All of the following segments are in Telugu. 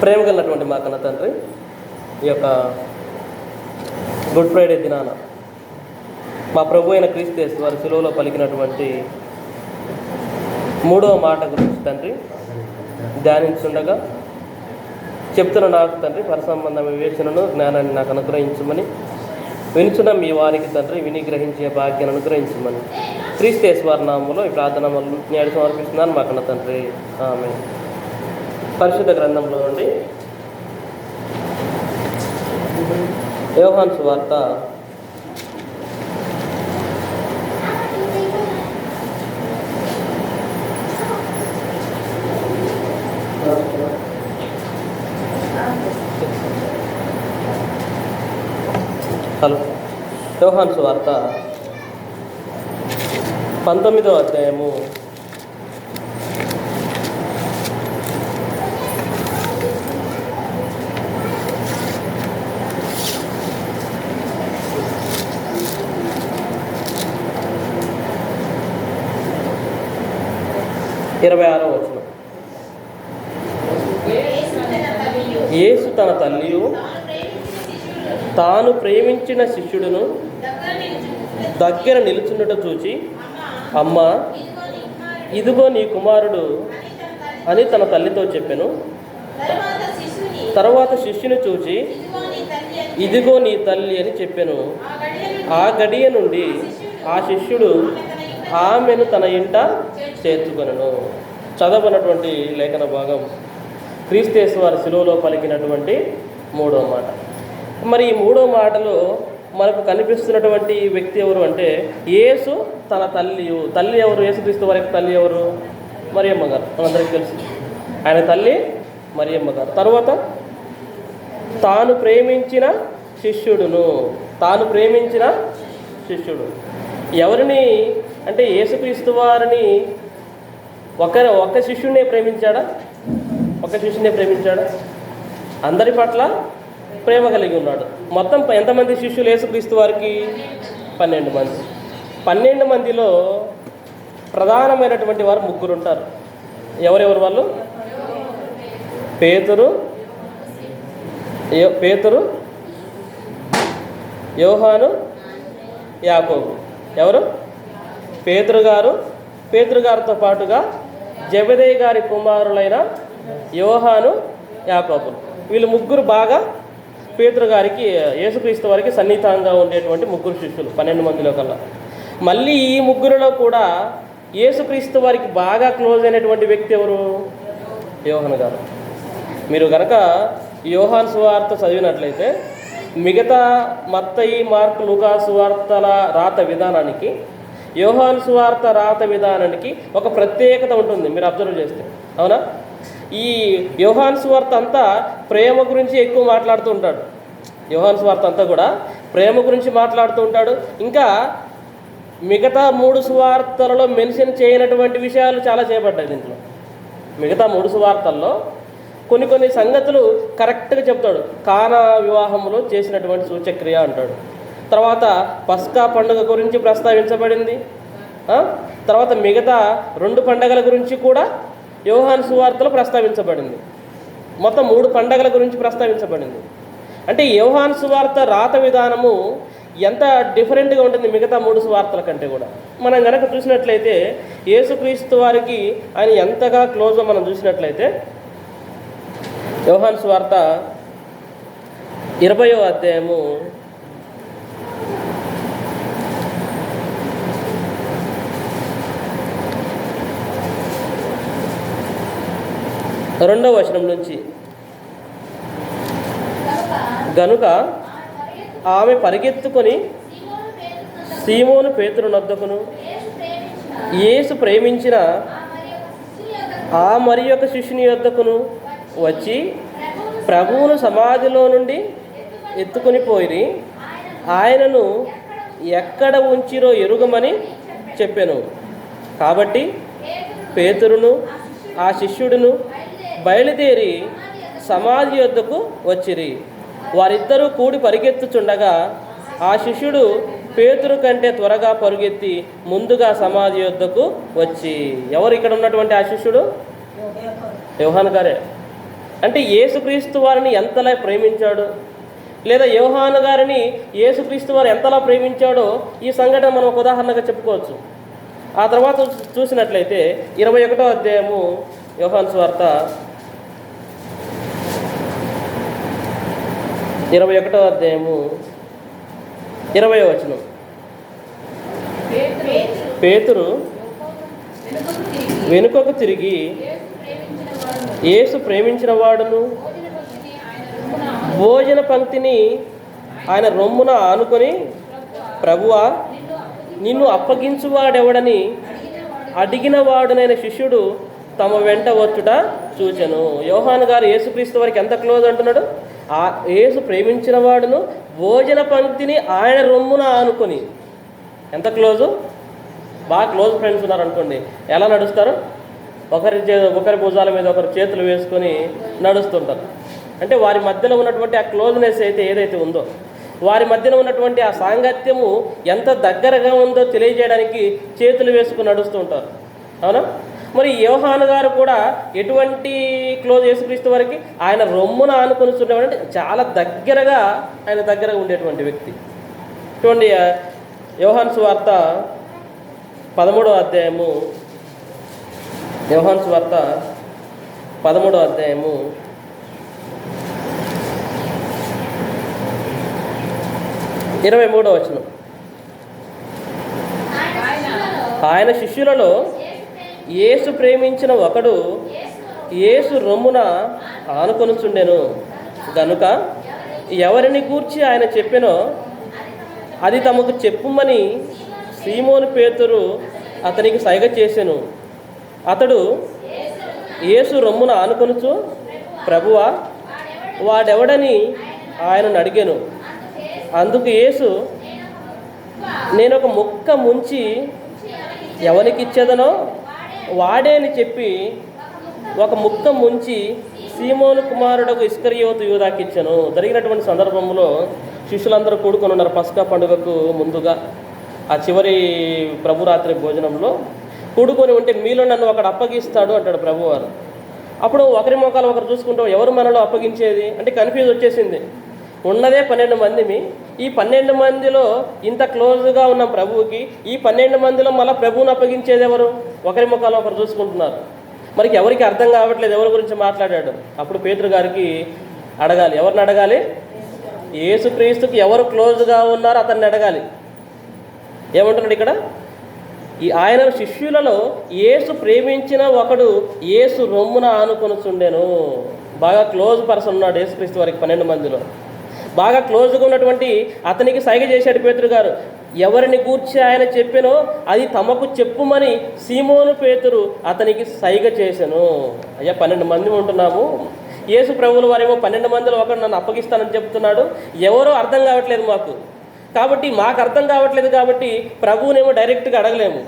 ప్రేమ కలిగినటువంటి మా కన్న తండ్రి. ఈ యొక్క గుడ్ ఫ్రైడే దినాన మా ప్రభు అయిన క్రీస్తు వారి సెలవులో పలికినటువంటి మూడవ మాట గురించి తండ్రి ధ్యానించుండగా చెప్తున్న నాకు తండ్రి పరసంబంధ వివేచనను జ్ఞానాన్ని నాకు అనుగ్రహించమని వినుచున్న మీ వారికి తండ్రి విని గ్రహించే భాగ్యాన్ని అనుగ్రహించమని క్రీస్తేశ్వర నామంలో ఈ ప్రార్థన నేడు సమర్పిస్తున్నాను మా కన్న తండ్రి. ఆమె పరిశుద్ధ గ్రంథంలో నుండి యోహాన్స్ వార్త హలో. యోహాన్స్ వార్త పంతొమ్మిదో అధ్యాయము. ఇరవై ఆరో వచ్చిన యేసు తన తల్లియు తాను ప్రేమించిన శిష్యుడును దగ్గర నిలుచున్నట చూచి అమ్మ ఇదిగో నీ కుమారుడు అని తన తల్లితో చెప్పాను. తర్వాత శిష్యుని చూచి ఇదిగో నీ తల్లి అని చెప్పాను. ఆ గడియ నుండి ఆ శిష్యుడు ఆమెను తన ఇంట చేర్చుకొనను. చదవనటువంటి లేఖన భాగం క్రీస్తేశ్వర వారి శిలువలో పలికినటువంటి మూడో మాట. మరి ఈ మూడో మాటలో మనకు కనిపిస్తున్నటువంటి వ్యక్తి ఎవరు అంటే యేసు తన తల్లి తల్లి ఎవరు? యేసుక్రీస్తు వారి తల్లి ఎవరు? మరియమ్మ గారు. మనందరికీ తెలుసు. ఆయన తల్లి మరియమ్మ గారు. తర్వాత తాను ప్రేమించిన శిష్యుడును తాను ప్రేమించిన శిష్యుడు. ఎవరిని అంటే యేసుక్రీస్తు వారిని ఒక ఒక శిష్యుడినే ప్రేమించాడా? ఒక శిష్యునే ప్రేమించాడా? అందరి పట్ల ప్రేమ కలిగి ఉన్నాడు. మొత్తం ఎంతమంది శిష్యులు యేసుక్రీస్తు వారికి? పన్నెండు మంది. పన్నెండు మందిలో ప్రధానమైనటువంటి వారు ముగ్గురు ఉంటారు ఎవరెవరు వాళ్ళు? పేతురు పేతురు యోహాను యాకోబు. ఎవరు? పేదరు గారు పేదరు గారితో పాటుగా జబదయ్య గారి కుమారులైన యోహాను యాకోబులు వీళ్ళు ముగ్గురు బాగా పేతురు గారికి యేసుక్రీస్తు వారికి సన్నిహితంగా ఉండేటువంటి ముగ్గురు శిష్యులు పన్నెండు మందిలో కల్లా. మళ్ళీ ఈ ముగ్గురులో కూడా యేసుక్రీస్తు వారికి బాగా క్లోజ్ అయినటువంటి వ్యక్తి ఎవరు? యోహాను గారు. మీరు కనుక యోహాన్ సువార్త చదివినట్లయితే మిగతా మత్తయి మార్క్ లూకా సువార్తల రాత విధానానికి యోహాన్ సువార్త రాత విధానానికి ఒక ప్రత్యేకత ఉంటుంది మీరు అబ్జర్వ్ చేస్తే. అవునా? ఈ యోహాన్ సువార్త అంతా ప్రేమ గురించి ఎక్కువ మాట్లాడుతూ ఉంటాడు. యోహాన్ సువార్త అంతా కూడా ప్రేమ గురించి మాట్లాడుతూ ఉంటాడు. ఇంకా మిగతా మూడు సువార్తలలో మెన్షన్ చేయనటువంటి విషయాలు చాలా చేపడ్డాయి దీంట్లో. మిగతా మూడు సువార్తల్లో కొన్ని కొన్ని సంగతులు కరెక్ట్గా చెప్తాడు. కానా వివాహంలో చేసినటువంటి సూచక్రియ అంటాడు. తర్వాత పస్కా పండుగ గురించి ప్రస్తావించబడింది. తర్వాత మిగతా రెండు పండగల గురించి కూడా యోహాన్ సువార్తలు ప్రస్తావించబడింది. మొత్తం మూడు పండగల గురించి ప్రస్తావించబడింది. అంటే యోహాన్ సువార్త రాత విధానము ఎంత డిఫరెంట్గా ఉంటుంది మిగతా మూడు సువార్తల కంటే కూడా. మనం కనుక చూసినట్లయితే యేసుక్రీస్తు వారికి ఆయన ఎంతగా క్లోజ్గా మనం చూసినట్లయితే యోహాన్ సువార్త ఇరవయో అధ్యాయము రెండవ వచనం నుంచి. గనుక ఆమె పరిగెత్తుకొని సీమోను పేతురు నద్దకును యేసు ప్రేమించిన ఆ మరి యొక్క శిష్యుని యొద్దకును వచ్చి ప్రభువును సమాధిలో నుండి ఎత్తుకొని పోయి ఆయనను ఎక్కడ ఉంచిరో ఎరుగమని చెప్పాను. కాబట్టి పేతురును ఆ శిష్యుడును బయలుదేరి సమాధి యొద్దకు వచ్చిరి. వారిద్దరూ కూడి పరిగెత్తుచుండగా ఆ శిష్యుడు పేతురు కంటే త్వరగా పరుగెత్తి ముందుగా సమాధి యొద్దకు వచ్చి. ఎవరు ఇక్కడ ఉన్నటువంటి ఆ శిష్యుడు? యోహాన్ గారే. అంటే యేసుక్రీస్తు వారిని ఎంతలా ప్రేమించాడు? లేదా యోహాను గారిని యేసుక్రీస్తు వారు ఎంతలా ప్రేమించాడో ఈ సంఘటన మనం ఒక ఉదాహరణగా చెప్పుకోవచ్చు. ఆ తర్వాత చూసినట్లయితే ఇరవై ఒకటో అధ్యాయము యోహాన్ స్వార్త ఇరవై ఒకటో అధ్యాయము. ఇరవై వచనం. పేతురు వెనుకకు తిరిగి యేసు ప్రేమించిన వాడును. భోజన పంక్తిని ఆయన రొమ్మున ఆనుకొని ప్రభువా నిన్ను అప్పగించువాడెవడని అడిగిన వాడునైన శిష్యుడు తమ వెంట వచ్చుట చూచెను. యోహాన్ గారు యేసుక్రీస్తు వారికి ఎంత క్లోజ్ అంటున్నాడు? ఆ యేసు ప్రేమించిన వాడును భోజన పంక్తిని ఆయన రొమ్మున ఆనుకొని. ఎంత క్లోజు? బాగా క్లోజ్ ఫ్రెండ్స్ ఉన్నారు అనుకోండి ఎలా నడుస్తారు? ఒకరి చే ఒకరి భుజాల మీద ఒకరు చేతులు వేసుకొని నడుస్తుంటారు. అంటే వారి మధ్యలో ఉన్నటువంటి ఆ క్లోజ్నెస్ అయితే ఏదైతే ఉందో వారి మధ్యన ఉన్నటువంటి ఆ సాంగత్యము ఎంత దగ్గరగా ఉందో తెలియజేయడానికి చేతులు వేసుకుని నడుస్తూ ఉంటారు. అవునా? మరి యోహాను గారు కూడా ఎటువంటి క్లోజ్ యేసుక్రీస్తు వారికి ఆయన రొమ్మున ఆనుకొని ఉండేవాడు చాలా దగ్గరగా ఆయన దగ్గరగా ఉండేటువంటి వ్యక్తి. చూడండి యోహాన్ సువార్త పదమూడో అధ్యాయము. యోహాన్ సువార్త పదమూడో అధ్యాయము. ఇరవై మూడో వచనం. ఆయన శిష్యులలో యేసు ప్రేమించిన ఒకడు యేసు రొమ్మున ఆనుకొనుచుండెను. గనుక ఎవరిని గూర్చి ఆయన చెప్పినో అది తమకు చెప్పుమని సీమోను పేతురు అతనికి సైగ చేసెను. అతడు యేసు రొమ్మున ఆనుకొనుచు ప్రభువా వాడెవడని ఆయనను అడిగాను. అందుకు యేసు నేను ఒక ముక్క ముంచి ఎవరికి ఇచ్చేదనో వాడే అని చెప్పి ఒక ముక్క ముంచి సీమోను కుమారుడకు ఇస్కరియోతు యూదాకి జరిగినటువంటి సందర్భంలో శిష్యులందరూ కూడుకొని ఉన్నారు పస్కా పండుగకు ముందుగా. ఆ చివరి ప్రభురాత్రి భోజనంలో కూడుకొని ఉంటే మీలో నన్ను ఒకడు అప్పగిస్తాడు అంటాడు ప్రభువారు. అప్పుడు ఒకరి మొఖాలు ఒకరు చూసుకుంటాం ఎవరు మనలో అప్పగించేది? అంటే కన్ఫ్యూజ్ వచ్చేసింది. ఉన్నదే పన్నెండు మందిమి. ఈ పన్నెండు మందిలో ఇంత క్లోజ్గా ఉన్న ప్రభువుకి ఈ పన్నెండు మందిలో మళ్ళీ ప్రభువుని అప్పగించేది ఎవరు? ఒకరి ముఖాలు ఒకరు చూసుకుంటున్నారు. మనకి ఎవరికి అర్థం కావట్లేదు ఎవరి గురించి మాట్లాడాడు? అప్పుడు పేతురు గారికి అడగాలి. ఎవరిని అడగాలి? యేసుక్రీస్తుకి ఎవరు క్లోజ్గా ఉన్నారో అతన్ని అడగాలి. ఏమంటున్నాడు ఇక్కడ? ఈ ఆయన శిష్యులలో యేసు ప్రేమించిన ఒకడు యేసు రొమ్మున ఆనుకొనుచుండెను. బాగా క్లోజ్ పర్సన్ ఉన్నాడు యేసుక్రీస్తు వారికి పన్నెండు మందిలో. బాగా క్లోజ్గా ఉన్నటువంటి అతనికి సైగ చేశాడు పేతురు గారు. ఎవరిని గూర్చి ఆయన చెప్పానో అది తమకు చెప్పుమని సీమోను పేతురు అతనికి సైగ చేశాను అయ్యా పన్నెండు మంది ఉంటున్నాము. యేసు ప్రభువుల వారేమో పన్నెండు మందిలో ఒకరు నన్ను అప్పగిస్తానని చెప్తున్నాడు. ఎవరో అర్థం కావట్లేదు మాకు. కాబట్టి మాకు అర్థం కావట్లేదు కాబట్టి ప్రభువునేమో డైరెక్ట్గా అడగలేము.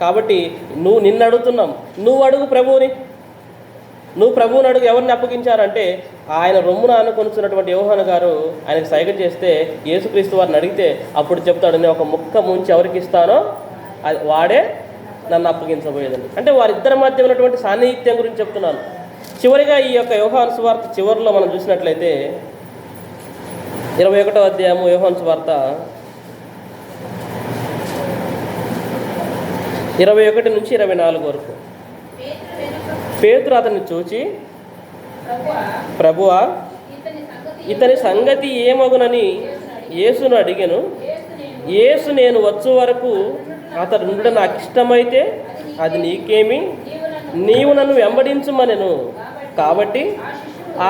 కాబట్టి నువ్వు నిన్ను అడుగుతున్నాం. నువ్వు అడుగు ప్రభువుని. నువ్వు ప్రభువుని అడుగు ఎవరిని అప్పగించారంటే ఆయన రొమ్మున అనుకొనుచున్నటువంటి యోహాను గారు ఆయనకు సైగ చేస్తే యేసుక్రీస్తు వారిని అడిగితే అప్పుడు చెప్తాడు నేను ఒక ముక్క ముంచి ఎవరికి ఇస్తానో అది వాడే నన్ను అప్పగించబోయేదని. అంటే వారిద్దరి మధ్య ఉన్నటువంటి సాన్నిహిత్యం గురించి చెప్తున్నాను. చివరిగా ఈ యొక్క యోహాను సువార్త చివరిలో మనం చూసినట్లయితే ఇరవై ఒకటో అధ్యాయము యోహాను సువార్త ఇరవై ఒకటి నుంచి ఇరవై నాలుగు వరకు. పేతురు అతన్ని చూచి ప్రభువా ఇతని సంగతి ఏమగునని యేసును అడిగాను. యేసు నేను వచ్చు వరకు అతడు ఉండడం నాకు ఇష్టమైతే అది నీకేమి? నీవు నన్ను వెంబడించుమనెను. కాబట్టి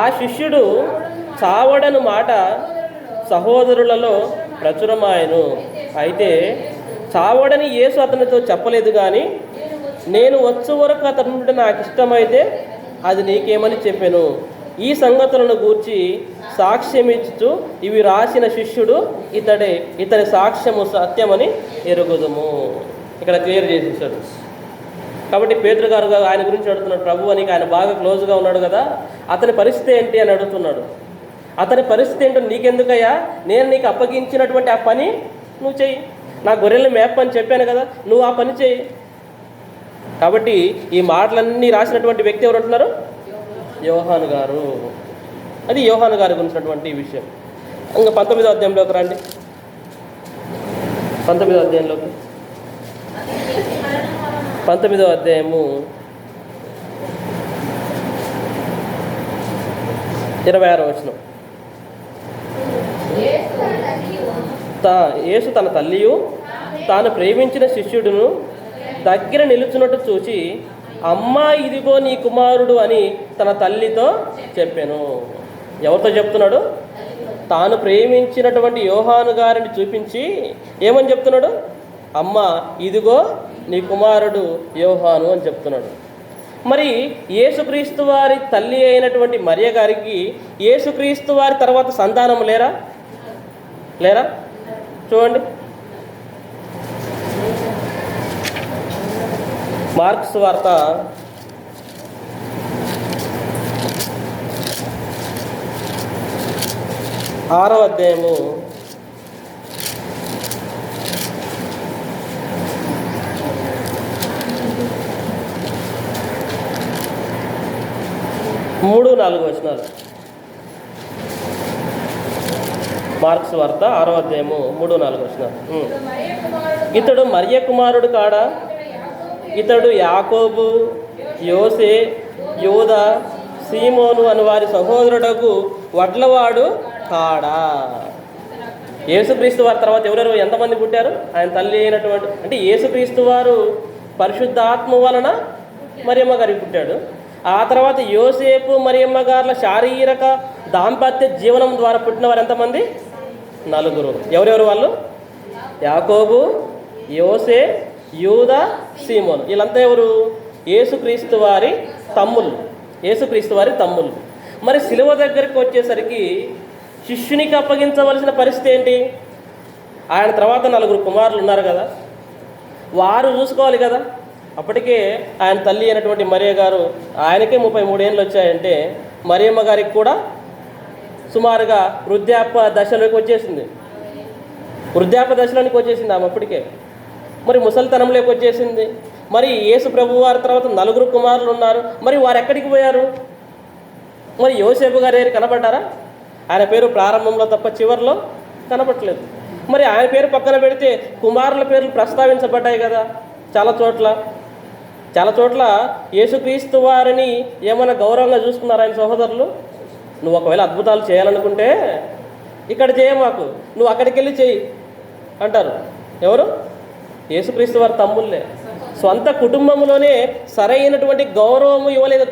ఆ శిష్యుడు చావడను మాట సహోదరులలో ప్రచురమాయను. అయితే చావడని యేసు అతనితో చెప్పలేదు కానీ నేను వచ్చే వరకు అతను నుండి నాకు ఇష్టమైతే అది నీకేమని చెప్పాను. ఈ సంగతులను గూర్చి సాక్ష్యం ఇచ్చుచు ఇవి రాసిన శిష్యుడు ఇతడే ఇతని సాక్ష్యము సత్యమని ఎరుగుదము. ఇక్కడ క్లియర్ చేసేసాడు. కాబట్టి పేదరు గారు ఆయన గురించి అడుగుతున్నాడు ప్రభు అని ఆయన బాగా క్లోజ్గా ఉన్నాడు కదా అతని పరిస్థితి ఏంటి? అని అడుగుతున్నాడు. అతని పరిస్థితి ఏంటో నీకెందుకయ్యా? నేను నీకు అప్పగించినటువంటి ఆ పని నువ్వు చెయ్యి. నా గొర్రెలు మేపని చెప్పాను కదా నువ్వు ఆ పని చెయ్యి. కాబట్టి ఈ మాటలన్నీ రాసినటువంటి వ్యక్తి ఎవరు అంటున్నారు? యోహాను గారు. అది యోహాను గారి గురించినటువంటి విషయం. ఇంకా పంతొమ్మిదో అధ్యాయంలోకి రండి. పంతొమ్మిదో అధ్యాయంలోకి. పంతొమ్మిదో అధ్యాయము ఇరవై ఆరో వచనం. తా యేసు తన తల్లియు తాను ప్రేమించిన శిష్యుడును దగ్గర నిలుచున్నట్టు చూచి అమ్మా ఇదిగో నీ కుమారుడు అని తన తల్లితో చెప్పాను. ఎవరితో చెప్తున్నాడు? తాను ప్రేమించినటువంటి యోహాను గారిని చూపించి ఏమని చెప్తున్నాడు? అమ్మ ఇదిగో నీ కుమారుడు యోహాను అని చెప్తున్నాడు. మరి యేసుక్రీస్తు వారి తల్లి అయినటువంటి మరియ గారికి యేసుక్రీస్తు వారి తర్వాత సంతానం లేరా? లేరా? చూడండి. మార్క్స్ వార్త. ఆరవ అధ్యాయము. మూడు నాలుగు వచనాలు. మార్క్స్ వార్త ఆరో అధ్యాయము మూడు నాలుగు వచనాలు. ఇతడు మరియ కుమారుడు కాడా? ఇతడు యాకోబు యోసే యోద సీమోను అని వారి సహోదరుడకు వడ్లవాడు కాడా? యేసుక్రీస్తు వారి తర్వాత ఎవరెవరు? ఎంతమంది పుట్టారు? ఆయన తల్లి అయినటువంటి అంటే యేసుక్రీస్తు వారు పరిశుద్ధాత్మ వలన మరియమ్మ గారికి పుట్టాడు. ఆ తర్వాత యోసేపు మరియమ్మ గారుల శారీరక దాంపత్య జీవనం ద్వారా పుట్టిన వారు ఎంతమంది? నలుగురు. ఎవరెవరు వాళ్ళు? యాకోబు యోసే యూద సీమోను. వీళ్ళంతా ఎవరు? యేసుక్రీస్తు వారి తమ్ముళ్ళు. యేసుక్రీస్తు వారి తమ్ముళ్ళు. మరి శిలువ దగ్గరికి వచ్చేసరికి శిష్యునికి అప్పగించవలసిన పరిస్థితి ఏంటి? ఆయన తర్వాత నలుగురు కుమారులు ఉన్నారు కదా. వారు చూసుకోవాలి కదా. అప్పటికే ఆయన తల్లి అయినటువంటి మరియ గారు ఆయనకే ముప్పై మూడేళ్ళు వచ్చాయంటే మరియమ్మ గారికి కూడా సుమారుగా వృద్ధాప్య దశలోకి వచ్చేసింది. వృద్ధాప్య దశలోనికి వచ్చేసింది ఆమె అప్పటికే. మరి ముసలితనంలోకి వచ్చేసింది. మరి యేసు ప్రభు వారి తర్వాత నలుగురు కుమారులు ఉన్నారు. మరి వారు ఎక్కడికి పోయారు? మరి యోసేపు గారు ఏరు కనపడ్డారా ఆయన పేరు ప్రారంభంలో తప్ప చివరిలో కనపట్లేదు మరి ఆయన పేరు పక్కన పెడితే కుమారుల పేర్లు ప్రస్తావించబడ్డాయి కదా చాలా చోట్ల. చాలా చోట్ల యేసుక్రీస్తు వారిని ఏమైనా గౌరవంగా చూసుకున్నారు ఆయన సహోదరులు? నువ్వు ఒకవేళ అద్భుతాలు చేయాలనుకుంటే ఇక్కడ చేయ మాకు. నువ్వు అక్కడికి వెళ్ళి చేయి అంటారు. ఎవరు? యేసుక్రీస్తు వారి తమ్ముళ్ళే. సొంత కుటుంబంలోనే సరైనటువంటి గౌరవము ఇవ్వలేదు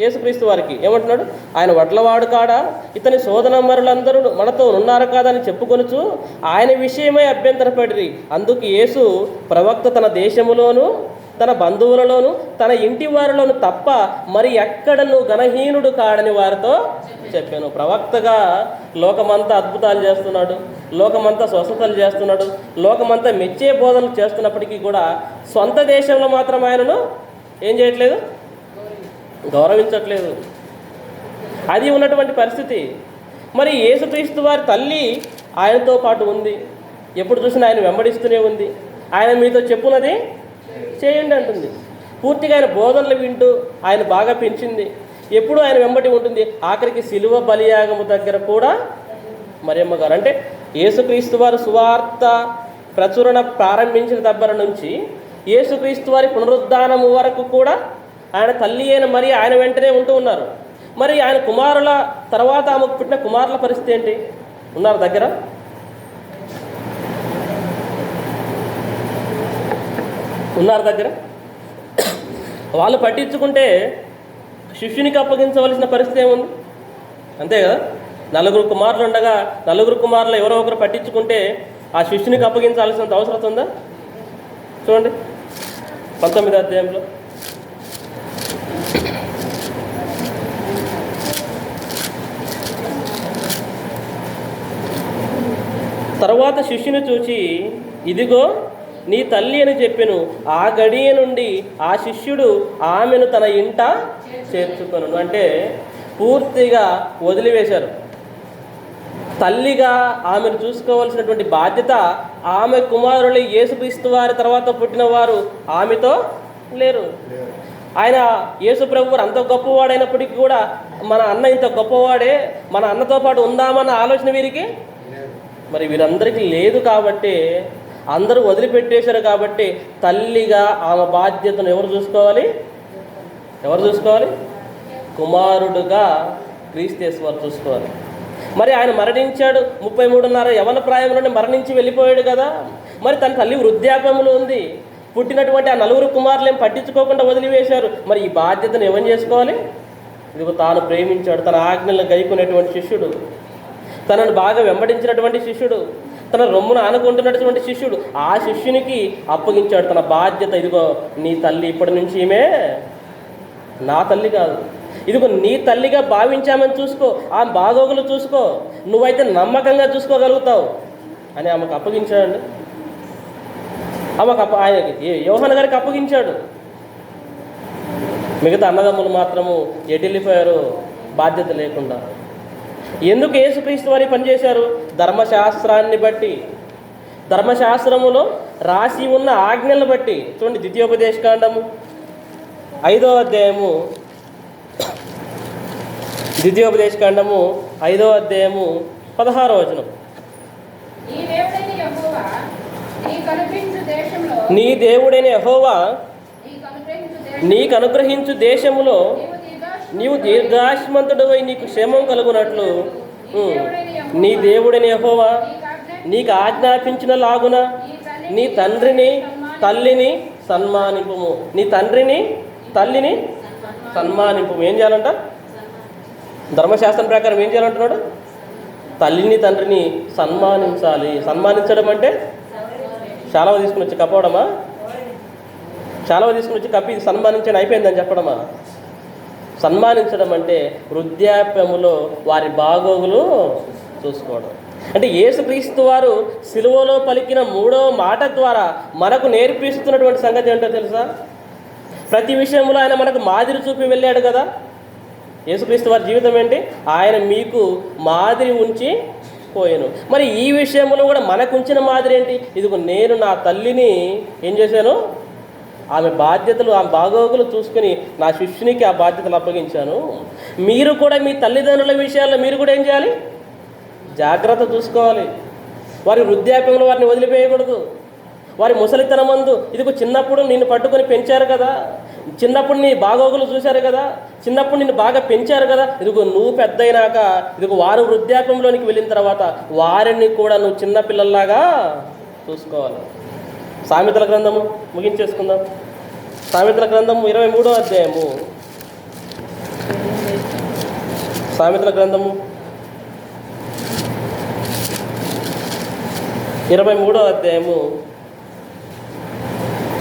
యేసుక్రీస్తు వారికి. ఏమంటున్నాడు? ఆయన వడ్లవాడు కాడా? ఇతని శోధనమరులందరూ మనతో ఉన్నారు కాదని చెప్పుకొనుచు ఆయన విషయమై అభ్యంతరపడిరి. అందుకు యేసు ప్రవక్త తన దేశములోను తన బంధువులలోను తన ఇంటి వారిలోను తప్ప మరి ఎక్కడను గణహీనుడు కాడని వారితో చెప్పాను. ప్రవక్తగా లోకమంతా అద్భుతాలు చేస్తున్నాడు లోకమంతా స్వస్థతలు చేస్తున్నాడు లోకమంతా మెచ్చే బోధనలు చేస్తున్నప్పటికీ కూడా సొంత దేశంలో మాత్రం ఆయనను ఏం చేయట్లేదు? గౌరవించట్లేదు. అది ఉన్నటువంటి పరిస్థితి. మరి యేసుక్రీస్తు వారి తల్లి ఆయనతో పాటు ఉంది. ఎప్పుడు చూసినా ఆయన వెంబడిస్తూనే ఉంది. ఆయన మీతో చెప్పున్నది చేయండి అంటుంది. పూర్తిగా ఆయన బోధనలు వింటూ ఆయన బాగా పెంచింది. ఎప్పుడు ఆయన వెంబడి ఉంటుంది. ఆఖరికి సిలువ బలియాగము దగ్గర కూడా మరియమ్మ గారు. అంటే యేసుక్రీస్తు వారు సువార్త ప్రచురణ ప్రారంభించిన దగ్గర నుంచి యేసుక్రీస్తు వారి పునరుద్ధానము వరకు కూడా ఆయన తల్లి అయిన మరి ఆయన వెంటనే ఉంటూ ఉన్నారు. మరి ఆయన కుమారుల తర్వాత ఆమెకు పుట్టిన కుమారుల పరిస్థితి ఏంటి? ఉన్నారు దగ్గర? ఉన్నారు దగ్గర. వాళ్ళు పట్టించుకుంటే శిష్యునికి అప్పగించవలసిన పరిస్థితి ఏముంది? అంతే కదా? నలుగురు కుమారులు ఉండగా నలుగురు కుమారులు ఎవరో ఒకరు పట్టించుకుంటే ఆ శిష్యునికి అప్పగించాల్సినంత అవసరం ఉందా? చూడండి. పంతొమ్మిది అధ్యాయంలో. తర్వాత శిష్యుని చూచి ఇదిగో నీ తల్లి అని చెప్పెను. ఆ గడియ నుండి ఆ శిష్యుడు ఆమెను తన ఇంట చేర్చుకొను అంటే పూర్తిగా వదిలివేశారు. తల్లిగా ఆమెను చూసుకోవాల్సినటువంటి బాధ్యత ఆమె కుమారులు యేసుక్రీస్తు వారి తర్వాత పుట్టిన వారు ఆమెతో లేరు. ఆయన యేసు ప్రభు అంత గొప్పవాడైనప్పటికీ కూడా మన అన్న ఇంత గొప్పవాడే మన అన్నతో పాటు ఉందామన్న ఆలోచన వీరికి మరి వీరందరికీ లేదు కాబట్టి అందరూ వదిలిపెట్టేశారు కాబట్టి తల్లిగా ఆమె బాధ్యతను ఎవరు చూసుకోవాలి? ఎవరు చూసుకోవాలి? కుమారుడుగా క్రీస్తేసు వారు చూసుకోవాలి. మరి ఆయన మరణించాడు ముప్పై మూడున్నర యవన ప్రాయంలోనే మరణించి వెళ్ళిపోయాడు కదా. మరి తన తల్లి వృద్ధాప్యంలో ఉంది. పుట్టినటువంటి ఆ నలుగురు కుమారులు ఏం పట్టించుకోకుండా వదిలివేశారు. మరి ఈ బాధ్యతను ఏమని చేసుకోవాలి? ఇదిగో తాను ప్రేమించాడు తన ఆజ్ఞలను గైకునేటువంటి శిష్యుడు. తనను బాగా వెంబడించినటువంటి శిష్యుడు. తన రొమ్మును ఆనుకుంటున్నటువంటి శిష్యుడు. ఆ శిష్యునికి అప్పగించాడు. తన బాధ్యత ఇదిగో నీ తల్లి ఇప్పటి నుంచి ఈమె నా తల్లి కాదు. ఇదిగో నీ తల్లిగా భావించామని చూసుకో. ఆ బాగోగులు చూసుకో. నువ్వైతే నమ్మకంగా చూసుకోగలుగుతావు. అని ఆమెకు అప్పగించాడండి. ఆమెకు అప్ప ఆయనకి యోహన్ గారికి అప్పగించాడు. మిగతా అన్నదమ్ములు మాత్రము ఎటెళ్ళిపోయారు బాధ్యత లేకుండా ఎందుకు యేసుక్రీస్తు వారి పనిచేశారు? ధర్మశాస్త్రాన్ని బట్టి. ధర్మశాస్త్రములో రాసి ఉన్న ఆజ్ఞలను బట్టి. చూడండి ద్వితీయోపదేశ కాండము. ఐదో అధ్యాయము. ద్వితీయోపదేశ కాండము ఐదో అధ్యాయము పదహారో వచనం. నీ దేవుడైన యెహోవా నీకు అనుగ్రహించు దేశములో నీవు దీర్ఘాశ్మంతుడవై నీకు క్షేమం కలుగునట్లు. నీ దేవుడిని ఎహోవా నీకు ఆజ్ఞాపించిన లాగున నీ తండ్రిని తల్లిని సన్మానింపము. నీ తండ్రిని తల్లిని సన్మానింపు ఏం చేయాలంట? ధర్మశాస్త్రం ప్రకారం ఏం చేయాలంటున్నాడు? తల్లిని తండ్రిని సన్మానించాలి. సన్మానించడం అంటే చాలా తీసుకుని వచ్చి కప్పవడమా? చాలా తీసుకుని వచ్చి కప్పి సన్మానించడం అయిపోయిందని చెప్పడమా? సన్మానించడం అంటే వృద్ధాప్యములో వారి బాగోగులు చూసుకోవడం. అంటే యేసుక్రీస్తు వారు సిలువలో పలికిన మూడవ మాట ద్వారా మనకు నేర్పిస్తున్నటువంటి సంగతి ఏంటో తెలుసా? ప్రతి విషయంలో ఆయన మనకు మాదిరి చూపి వెళ్ళాడు కదా. యేసుక్రీస్తు వారి జీవితం ఏంటి? ఆయన మీకు మాదిరి ఉంచి పోయాను. మరి ఈ విషయంలో కూడా మనకు ఉంచిన మాదిరి ఏంటి? ఇదిగో నేను నా తల్లిని ఏం చేశాను? ఆమె బాధ్యతలు ఆమె బాగోగులు చూసుకుని నా శిష్యునికి ఆ బాధ్యతలు అప్పగించాను. మీరు కూడా మీ తల్లిదండ్రుల విషయాల్లో మీరు కూడా ఏం చేయాలి? జాగ్రత్త చూసుకోవాలి. వారి వృద్ధాప్యంలో వారిని వదిలివేయకూడదు వారి ముసలితనం మందు ఇదిగో చిన్నప్పుడు నిన్ను పట్టుకొని పెంచారు కదా. చిన్నప్పుడు నీ బాగోగులు చూశారు కదా. చిన్నప్పుడు నిన్ను బాగా పెంచారు కదా. ఇదిగో నువ్వు పెద్దయినాక ఇదిగో వారు వృద్ధాప్యంలోనికి వెళ్ళిన తర్వాత వారిని కూడా నువ్వు చిన్నపిల్లల్లాగా చూసుకోవాలి. సామెతల గ్రంథము ముగించేసుకుందాం. సామెతల గ్రంథము ఇరవై మూడో అధ్యాయము. సామెతల గ్రంథము ఇరవై మూడో అధ్యాయము.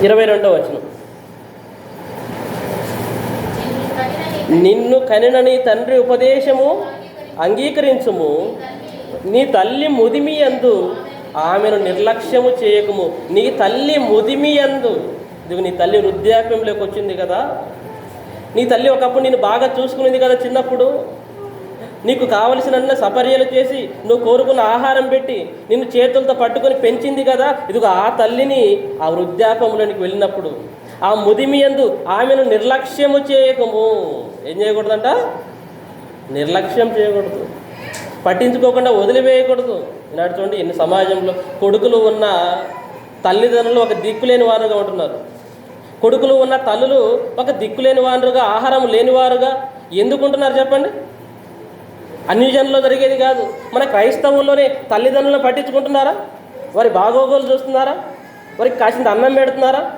ఇరవై రెండో వచనం. నిన్ను కనిన నీ తండ్రి ఉపదేశము అంగీకరించుము. నీ తల్లి ముదిమి అందు ఆమెను నిర్లక్ష్యము చేయకము. నీ తల్లి ముదిమి యందు ఇదిగో నీ తల్లి వృద్ధాప్యంలోకి వచ్చింది కదా. నీ తల్లి ఒకప్పుడు నేను బాగా చూసుకునేది కదా చిన్నప్పుడు. నీకు కావలసిన సపర్యలు చేసి నువ్వు కోరుకున్న ఆహారం పెట్టి నిన్ను చేతులతో పట్టుకొని పెంచింది కదా. ఇదిగో ఆ తల్లిని ఆ వృద్ధాపంలోనికి వెళ్ళినప్పుడు ఆ ముదిమి యందు ఆమెను నిర్లక్ష్యము చేయకము. ఏం చేయకూడదంట? నిర్లక్ష్యం చేయకూడదు. పట్టించుకోకుండా వదిలివేయకూడదు. ఈనాడు చూడండి ఎన్ని సమాజంలో కొడుకులు ఉన్న తల్లిదండ్రులు ఒక దిక్కులేని వారుగా ఉంటున్నారు. కొడుకులు ఉన్న తల్లులు ఒక దిక్కులేని వారుగా ఆహారం లేనివారుగా ఎందుకు ఉంటున్నారు చెప్పండి? అన్ని జరిగేది కాదు. మన క్రైస్తవుల్లోనే తల్లిదండ్రులను పట్టించుకుంటున్నారా? వారి బాగోగులు చూస్తున్నారా? వారికి కాసింత అన్నం పెడుతున్నారా?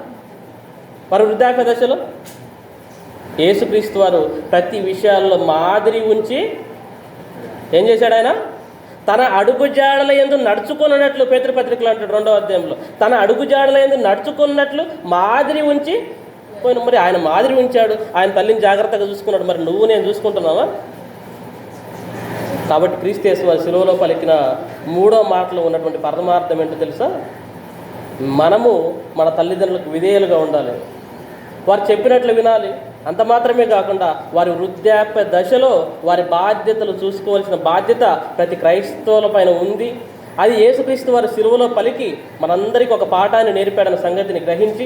వారి వృద్ధాప్య దశలో? యేసుక్రీస్తు వారు ప్రతి విషయాల్లో మాదిరి ఉంచి ఏం చేశాడు ఆయన? తన అడుగు జాడల ఎందు నడుచుకున్నట్లు పేతృపత్రికలు అంటాడు రెండవ అధ్యాయంలో. తన అడుగుజాడల ఎందు నడుచుకున్నట్లు మాదిరి ఉంచి పోయిన మరి ఆయన మాదిరి ఉంచాడు ఆయన తల్లిని జాగ్రత్తగా చూసుకున్నాడు మరి నువ్వు నేను చూసుకుంటున్నావా? కాబట్టి క్రీస్తు వారి శిలువలో పలికిన మూడో మాటలో ఉన్నటువంటి పరమార్థం ఏంటో తెలుసా? మనము మన తల్లిదండ్రులకు విధేయులుగా ఉండాలి. వారు చెప్పినట్లు వినాలి. అంత మాత్రమే కాకుండా వారి వృద్ధాప్య దశలో వారి బాధ్యతలు చూసుకోవాల్సిన బాధ్యత ప్రతి క్రైస్తవుల పైన ఉంది. అది యేసుక్రీస్తు వారి సిలువలో పలికి మనందరికీ ఒక పాఠాన్ని నేర్పాడన్న సంగతిని గ్రహించి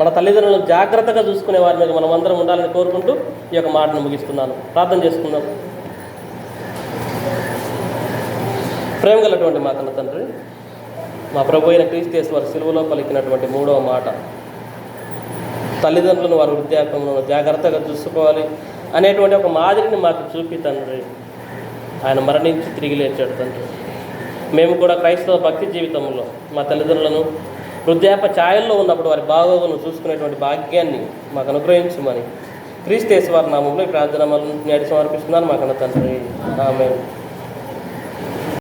మన తల్లిదండ్రులను జాగ్రత్తగా చూసుకునే వారి మీద మనం అందరం ఉండాలని కోరుకుంటూ ఈ యొక్క మాటను ముగిస్తున్నాను. ప్రార్థన చేసుకుందాం. ప్రేమ గలటువంటి మా కన్న తండ్రి మా ప్రభు అయిన క్రీస్తు వారి సిలువలో పలికినటువంటి మూడవ మాట. తల్లిదండ్రులను వారి వృద్ధాపంలో జాగ్రత్తగా చూసుకోవాలి అనేటువంటి ఒక మాదిరిని మాకు చూపి తండ్రి. ఆయన మరణించి తిరిగి లేచాడు తండ్రి. మేము కూడా క్రైస్తవ భక్తి జీవితంలో మా తల్లిదండ్రులను వృద్ధాప ఛాయల్లో ఉన్నప్పుడు వారి బాగోగును చూసుకునేటువంటి భాగ్యాన్ని మాకు అనుగ్రహించమని క్రీస్తేశ్వర నామంలో ఈ ప్రార్థన నేటి సమర్పిస్తున్నాను మాకన్న తండ్రి. ఆమె